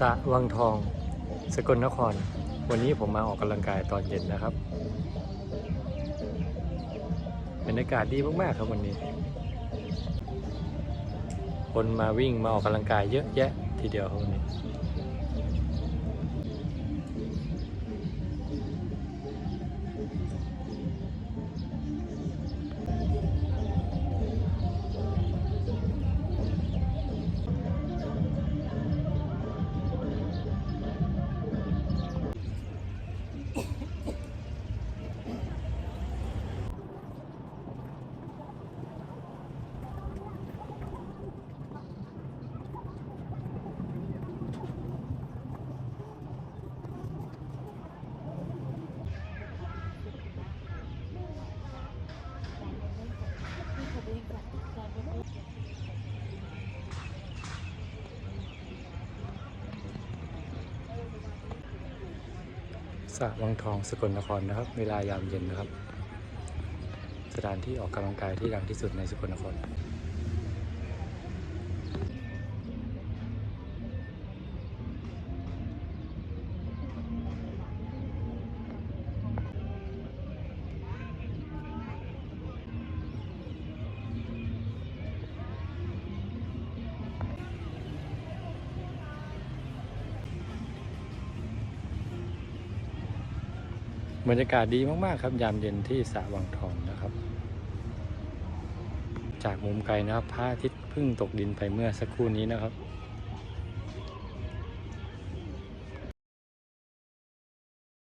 สะวังทอง สกลนคร วันนี้ผมมาออกกำลังกายตอนเย็นนะครับบรรยากาศดีมากๆครับวันนี้ คนมาวิ่งมาออกกำลังกายเยอะแยะทีเดียวครับวันนี้ สระวังทองสกลนครนะครับ เวลายามเย็นนะครับ สถานที่ออกกำลังกายที่ดังที่สุดในสกลนคร บรรยากาศดีมากๆครับ ยามเย็นที่สระวังทองนะครับ จากมุมไกลนะครับพระอาทิตย์เพิ่งตกดินไปเมื่อสักครู่นี้นะครับ